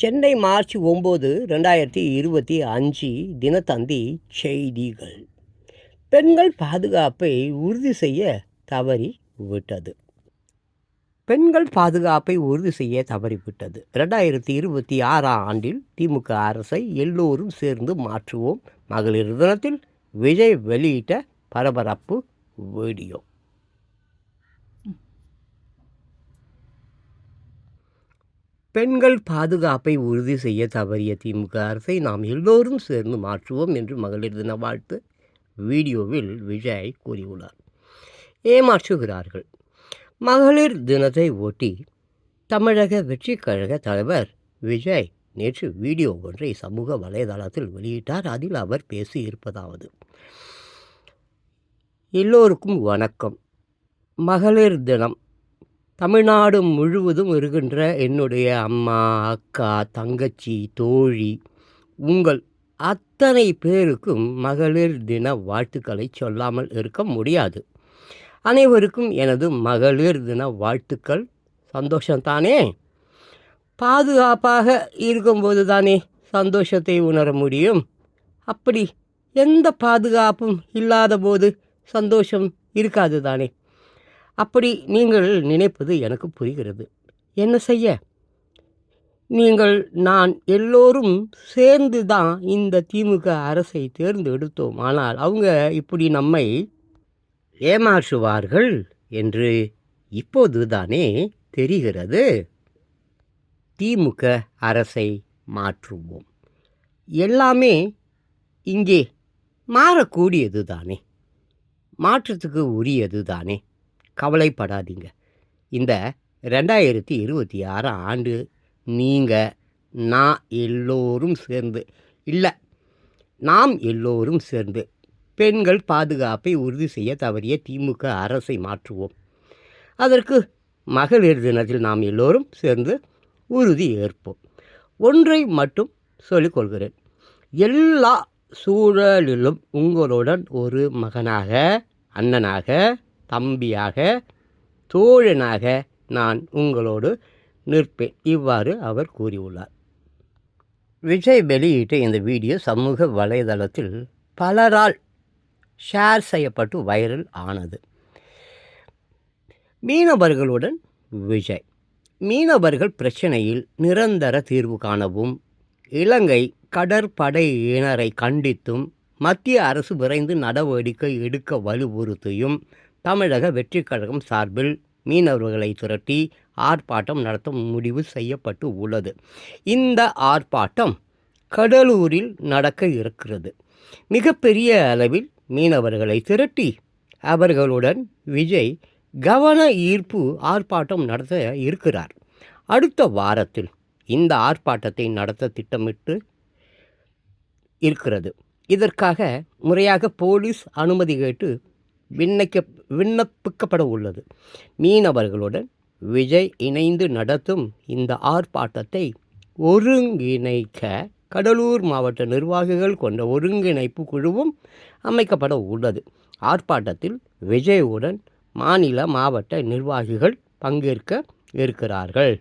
Chennai March ஒம்பது ரெண்டாயிரத்தி இருபத்தி அஞ்சு தினத்தந்தி செய்திகள். பெண்கள் பாதுகாப்பை உறுதி செய்ய தவறி விட்டது. பெண்கள் பாதுகாப்பை உறுதி செய்ய தவறிவிட்டது ரெண்டாயிரத்தி இருபத்தி ஆறாம் ஆண்டில் திமுக அரசை எல்லோரும் சேர்ந்து மாற்றுவோம். மகளிர் தினத்தில் விஜய் வெளியிட்ட பரபரப்பு வீடியோ. பெண்கள் பாதுகாப்பை உறுதி செய்ய தவறிய திமுக அரசை நாம் எல்லோரும் சேர்ந்து மாற்றுவோம் என்று மகளிர் தின வாழ்த்து வீடியோவில் விஜய் கூறியுள்ளார். ஏமாற்றுகிறார்கள். மகளிர் தினத்தை ஒட்டி தமிழக வெற்றி கழக தலைவர் விஜய் நேற்று வீடியோ ஒன்றை சமூக வலைதளத்தில் வெளியிட்டார். அதில் அவர் பேசியிருப்பதாவது எல்லோருக்கும் வணக்கம். மகளிர் தினம் தமிழ்நாடு முழுவதும் இருக்கின்ற என்னுடைய அம்மா அக்கா தங்கச்சி தோழி உங்கள் அத்தனை பேருக்கும் மகளிர் தின வாழ்த்துக்களை சொல்லாமல் இருக்க முடியாது. அனைவருக்கும் எனது மகளிர் தின வாழ்த்துக்கள். சந்தோஷம்தானே? பாதுகாப்பாக இருக்கும்போது தானே சந்தோஷத்தை உணர முடியும். அப்படி எந்த பாதுகாப்பும் இல்லாத போது சந்தோஷம் இருக்காது தானே? அப்படி நீங்கள் நினைப்பது எனக்கு புரிகிறது. என்ன செய்ய? நீங்கள் நான் எல்லோரும் சேர்ந்து தான் இந்த திமுக அரசை தேர்ந்தெடுத்தோம். ஆனால் அவங்க இப்படி நம்மை ஏமாற்றுவார்கள் என்று இப்போது தானே தெரிகிறது. திமுக அரசை மாற்றுவோம். எல்லாமே இங்கே மாறக்கூடியது தானே மாற்றத்துக்கு உரியது தானே கவலைப்படாதீங்க. இந்த ரெண்டாயிரத்தி இருபத்தி ஆறாம் ஆண்டு நீங்கள் நான் எல்லோரும் சேர்ந்து இல்லை நாம் எல்லோரும் சேர்ந்து பெண்கள் பாதுகாப்பை உறுதி செய்ய தவறிய திமுக அரசை மாற்றுவோம். அதற்கு மகளிர் தினத்தில் நாம் எல்லோரும் சேர்ந்து உறுதி ஏற்போம். ஒன்றை மட்டும் சொல்லிக்கொள்கிறேன் எல்லா சூழலிலும் உங்களுடன் ஒரு மகனாக அண்ணனாக தம்பியாக தோழனாக நான் உங்களோடு நிற்பேன். இவ்வாறு அவர் கூறியுள்ளார். விஜய் வெளியிட்ட இந்த வீடியோ சமூக வலைதளத்தில் பலரால் ஷேர் செய்யப்பட்டு வைரல் ஆனது. மீனவர்களுடன் விஜய். மீனவர்கள் பிரச்சனையில் நிரந்தர தீர்வு காணவும் இலங்கை கடற்படையினரை கண்டித்தும் மத்திய அரசு விரைந்து நடவடிக்கை எடுக்க வலியுறுத்தியும் தமிழக வெற்றிக் கழகம் சார்பில் மீனவர்களை திரட்டி ஆர்ப்பாட்டம் நடத்த முடிவு செய்யப்பட்டு உள்ளது. இந்த ஆர்ப்பாட்டம் கடலூரில் நடக்க இருக்கிறது. மிகப்பெரிய அளவில் மீனவர்களை திரட்டி அவர்களுடன் விஜய் கவன ஈர்ப்பு ஆர்ப்பாட்டம் நடத்த இருக்கிறார். அடுத்த வாரத்தில் இந்த ஆர்ப்பாட்டத்தை நடத்த திட்டமிட்டு இருக்கிறது. இதற்காக முறையாக போலீஸ் அனுமதி கேட்டு விண்ணக்க விண்ணப்பிக்கப்பட உள்ளது மீனவர்களுடன் விஜய் இணைந்து நடத்தும் இந்த ஆர்ப்பாட்டத்தை ஒருங்கிணைக்க கடலூர் மாவட்ட நிர்வாகிகள் கொண்ட ஒருங்கிணைப்பு குழுவும் அமைக்கப்பட உள்ளது. ஆர்ப்பாட்டத்தில் விஜயுடன் மாநில மாவட்ட நிர்வாகிகள் பங்கேற்க இருக்கிறார்கள்.